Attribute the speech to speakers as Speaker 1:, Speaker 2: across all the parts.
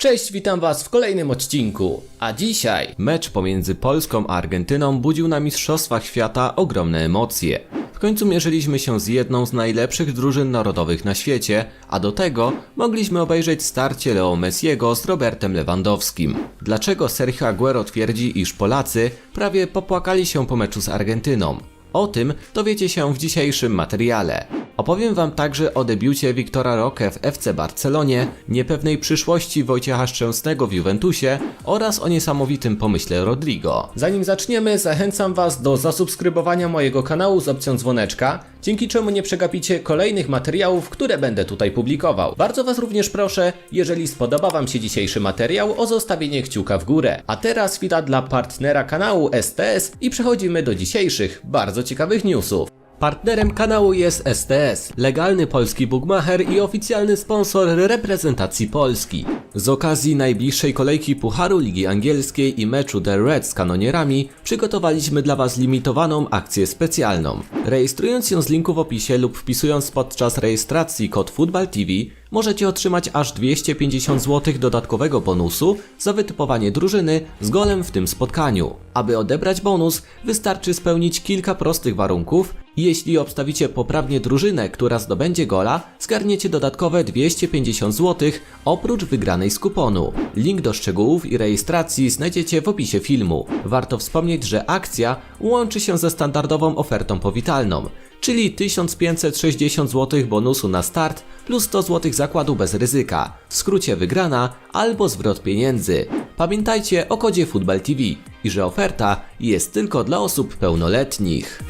Speaker 1: Cześć, witam Was w kolejnym odcinku. A dzisiaj mecz pomiędzy Polską a Argentyną budził na Mistrzostwach Świata ogromne emocje. W końcu mierzyliśmy się z jedną z najlepszych drużyn narodowych na świecie, a do tego mogliśmy obejrzeć starcie Leo Messiego z Robertem Lewandowskim. Dlaczego Sergio Aguero twierdzi, iż Polacy prawie popłakali się po meczu z Argentyną? O tym dowiecie się w dzisiejszym materiale. Opowiem Wam także o debiucie Wiktora Roque w FC Barcelonie, niepewnej przyszłości Wojciecha Szczęsnego w Juventusie oraz o niesamowitym pomyśle Rodrigo. Zanim zaczniemy, zachęcam Was do zasubskrybowania mojego kanału z opcją dzwoneczka, dzięki czemu nie przegapicie kolejnych materiałów, które będę tutaj publikował. Bardzo Was również proszę, jeżeli spodoba Wam się dzisiejszy materiał, o zostawienie kciuka w górę. A teraz chwila dla partnera kanału STS i przechodzimy do dzisiejszych, bardzo ciekawych newsów. Partnerem kanału jest STS, legalny polski bookmacher i oficjalny sponsor reprezentacji Polski. Z okazji najbliższej kolejki Pucharu Ligi Angielskiej i meczu The Red z kanonierami przygotowaliśmy dla Was limitowaną akcję specjalną. Rejestrując się z linku w opisie lub wpisując podczas rejestracji kod Football TV możecie otrzymać aż 250 zł dodatkowego bonusu za wytypowanie drużyny z golem w tym spotkaniu. Aby odebrać bonus, wystarczy spełnić kilka prostych warunków jeśli obstawicie poprawnie drużynę, która zdobędzie gola, zgarniecie dodatkowe 250 zł oprócz wygranej z kuponu. Link do szczegółów i rejestracji znajdziecie w opisie filmu. Warto wspomnieć, że akcja łączy się ze standardową ofertą powitalną, czyli 1560 zł bonusu na start plus 100 zł zakładu bez ryzyka, w skrócie wygrana albo zwrot pieniędzy. Pamiętajcie o kodzie Football TV i że oferta jest tylko dla osób pełnoletnich.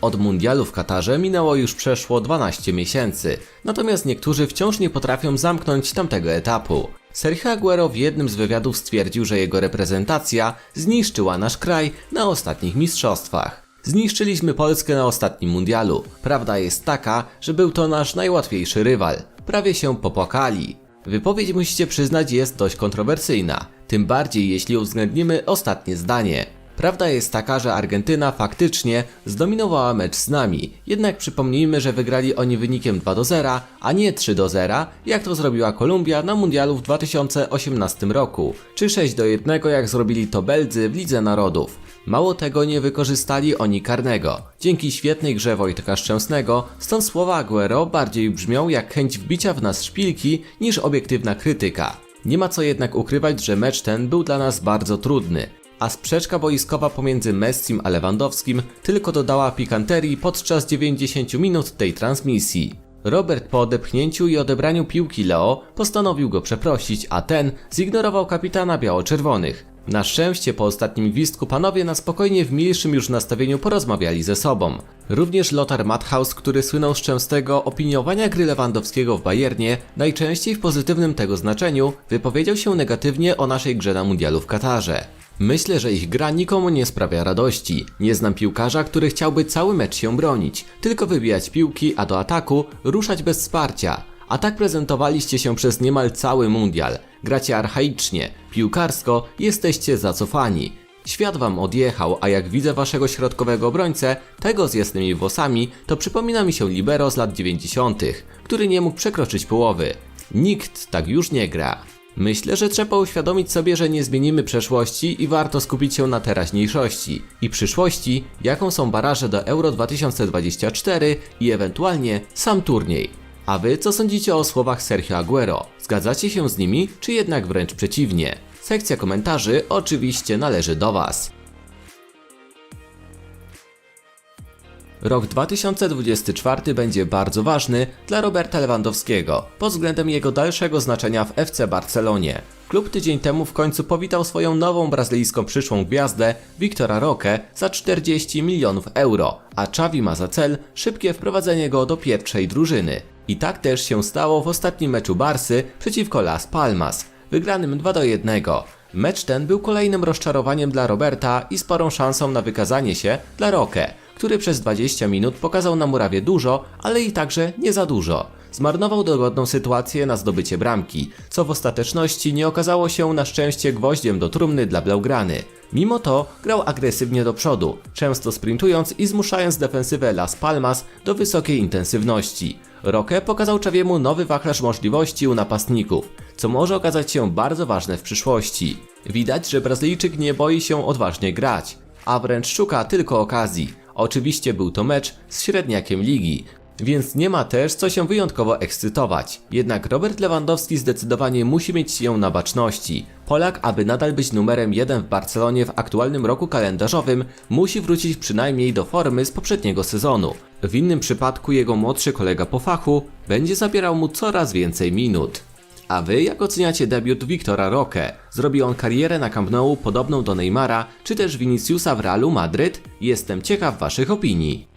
Speaker 1: Od mundialu w Katarze minęło już przeszło 12 miesięcy, natomiast niektórzy wciąż nie potrafią zamknąć tamtego etapu. Sergio Aguero w jednym z wywiadów stwierdził, że jego reprezentacja zniszczyła nasz kraj na ostatnich mistrzostwach. Zniszczyliśmy Polskę na ostatnim mundialu. Prawda jest taka, że był to nasz najłatwiejszy rywal. Prawie się popłakali. Wypowiedź musicie przyznać jest dość kontrowersyjna, tym bardziej jeśli uwzględnimy ostatnie zdanie. Prawda jest taka, że Argentyna faktycznie zdominowała mecz z nami, jednak przypomnijmy, że wygrali oni wynikiem 2 do 0, a nie 3 do 0, jak to zrobiła Kolumbia na mundialu w 2018 roku, czy 6 do 1, jak zrobili to Beldzy w Lidze Narodów. Mało tego nie wykorzystali oni karnego. Dzięki świetnej grze Wojtka Szczęsnego, stąd słowa Aguero bardziej brzmią jak chęć wbicia w nas szpilki niż obiektywna krytyka. Nie ma co jednak ukrywać, że mecz ten był dla nas bardzo trudny a sprzeczka boiskowa pomiędzy Messim a Lewandowskim tylko dodała pikanterii podczas 90 minut tej transmisji. Robert po odepchnięciu i odebraniu piłki Leo postanowił go przeprosić, a ten zignorował kapitana biało-czerwonych. Na szczęście po ostatnim gwizdku panowie na spokojnie w milszym już nastawieniu porozmawiali ze sobą. Również Lothar Matthaus, który słynął z częstego opiniowania gry Lewandowskiego w Bayernie, najczęściej w pozytywnym tego znaczeniu, wypowiedział się negatywnie o naszej grze na mundialu w Katarze. Myślę, że ich gra nikomu nie sprawia radości. Nie znam piłkarza, który chciałby cały mecz się bronić, tylko wybijać piłki, a do ataku ruszać bez wsparcia. A tak prezentowaliście się przez niemal cały mundial. Gracie archaicznie, piłkarsko jesteście zacofani. Świat wam odjechał, a jak widzę waszego środkowego obrońcę, tego z jasnymi włosami, to przypomina mi się libero z lat 90., który nie mógł przekroczyć połowy. Nikt tak już nie gra. Myślę, że trzeba uświadomić sobie, że nie zmienimy przeszłości i warto skupić się na teraźniejszości i przyszłości, jaką są baraże do Euro 2024 i ewentualnie sam turniej. A wy co sądzicie o słowach Sergio Aguero? Zgadzacie się z nimi, czy jednak wręcz przeciwnie? Sekcja komentarzy oczywiście należy do Was. Rok 2024 będzie bardzo ważny dla Roberta Lewandowskiego pod względem jego dalszego znaczenia w FC Barcelonie. Klub tydzień temu w końcu powitał swoją nową brazylijską przyszłą gwiazdę Wiktora Roque za 40 milionów euro, a Xavi ma za cel szybkie wprowadzenie go do pierwszej drużyny. I tak też się stało w ostatnim meczu Barsy przeciwko Las Palmas, wygranym 2 do 1. Mecz ten był kolejnym rozczarowaniem dla Roberta i sporą szansą na wykazanie się dla Roque, który przez 20 minut pokazał na murawie dużo, ale i także nie za dużo. Zmarnował dogodną sytuację na zdobycie bramki, co w ostateczności nie okazało się na szczęście gwoździem do trumny dla Blaugrany. Mimo to grał agresywnie do przodu, często sprintując i zmuszając defensywę Las Palmas do wysokiej intensywności. Roque pokazał Czawiemu nowy wachlarz możliwości u napastników, co może okazać się bardzo ważne w przyszłości. Widać, że Brazylijczyk nie boi się odważnie grać, a wręcz szuka tylko okazji. Oczywiście był to mecz z średniakiem ligi, więc nie ma też co się wyjątkowo ekscytować. Jednak Robert Lewandowski zdecydowanie musi mieć się na baczności. Polak, aby nadal być numerem 1 w Barcelonie w aktualnym roku kalendarzowym, musi wrócić przynajmniej do formy z poprzedniego sezonu. W innym przypadku jego młodszy kolega po fachu będzie zabierał mu coraz więcej minut. A wy jak oceniacie debiut Wiktora Roque? Zrobi on karierę na Camp Nou podobną do Neymara, czy też Viniciusa w Realu Madryt? Jestem ciekaw waszych opinii.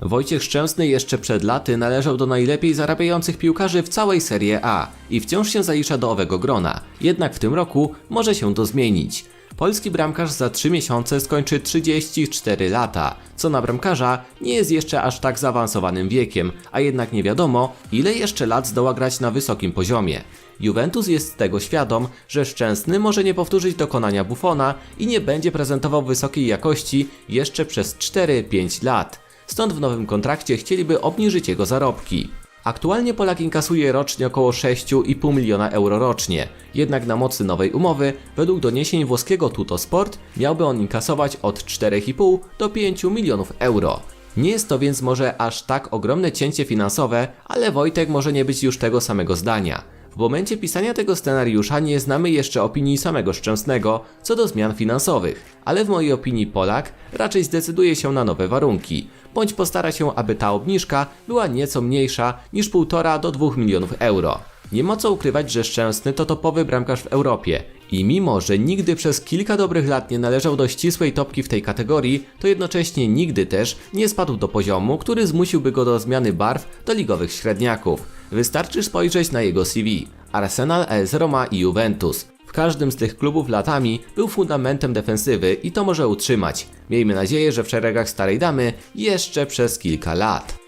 Speaker 1: Wojciech Szczęsny jeszcze przed laty należał do najlepiej zarabiających piłkarzy w całej Serie A i wciąż się zalicza do owego grona. Jednak w tym roku może się to zmienić. Polski bramkarz za 3 miesiące skończy 34 lata, co na bramkarza nie jest jeszcze aż tak zaawansowanym wiekiem, a jednak nie wiadomo, ile jeszcze lat zdoła grać na wysokim poziomie. Juventus jest tego świadom, że Szczęsny może nie powtórzyć dokonania Buffona i nie będzie prezentował wysokiej jakości jeszcze przez 4-5 lat. Stąd w nowym kontrakcie chcieliby obniżyć jego zarobki. Aktualnie Polak inkasuje rocznie około 6,5 miliona euro rocznie, jednak na mocy nowej umowy, według doniesień włoskiego Tutosport, miałby on inkasować od 4,5 do 5 milionów euro. Nie jest to więc może aż tak ogromne cięcie finansowe, ale Wojtek może nie być już tego samego zdania. W momencie pisania tego scenariusza nie znamy jeszcze opinii samego Szczęsnego co do zmian finansowych, ale w mojej opinii Polak raczej zdecyduje się na nowe warunki, bądź postara się, aby ta obniżka była nieco mniejsza niż 1,5 do 2 milionów euro. Nie ma co ukrywać, że Szczęsny to topowy bramkarz w Europie i mimo, że nigdy przez kilka dobrych lat nie należał do ścisłej topki w tej kategorii, to jednocześnie nigdy też nie spadł do poziomu, który zmusiłby go do zmiany barw do ligowych średniaków. Wystarczy spojrzeć na jego CV. Arsenal, AS Roma i Juventus. W każdym z tych klubów latami był fundamentem defensywy i to może utrzymać. Miejmy nadzieję, że w szeregach starej damy jeszcze przez kilka lat.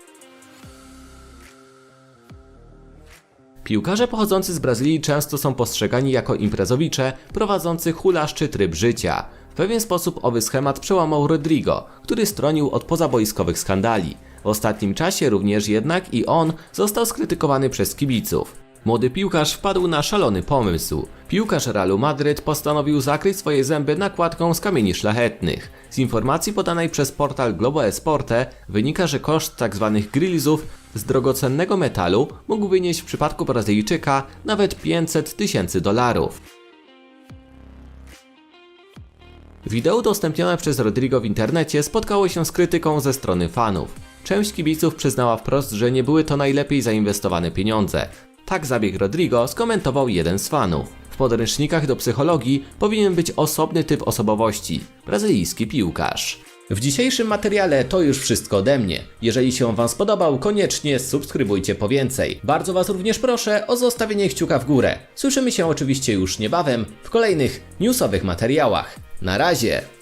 Speaker 1: Piłkarze pochodzący z Brazylii często są postrzegani jako imprezowicze prowadzący hulaszczy tryb życia. W pewien sposób owy schemat przełamał Rodrigo, który stronił od pozaboiskowych skandali. W ostatnim czasie również jednak i on został skrytykowany przez kibiców. Młody piłkarz wpadł na szalony pomysł. Piłkarz Realu Madryt postanowił zakryć swoje zęby nakładką z kamieni szlachetnych. Z informacji podanej przez portal Globo Esporte wynika, że koszt tzw. grillsów z drogocennego metalu mógł wynieść w przypadku Brazylijczyka nawet 500 tysięcy dolarów. Wideo udostępnione przez Rodrigo w internecie spotkało się z krytyką ze strony fanów. Część kibiców przyznała wprost, że nie były to najlepiej zainwestowane pieniądze. Tak zabieg Rodrigo skomentował jeden z fanów. W podręcznikach do psychologii powinien być osobny typ osobowości brazylijski piłkarz. W dzisiejszym materiale to już wszystko ode mnie. Jeżeli się Wam spodobał, koniecznie subskrybujcie po więcej. Bardzo Was również proszę o zostawienie kciuka w górę. Słyszymy się oczywiście już niebawem w kolejnych newsowych materiałach. Na razie!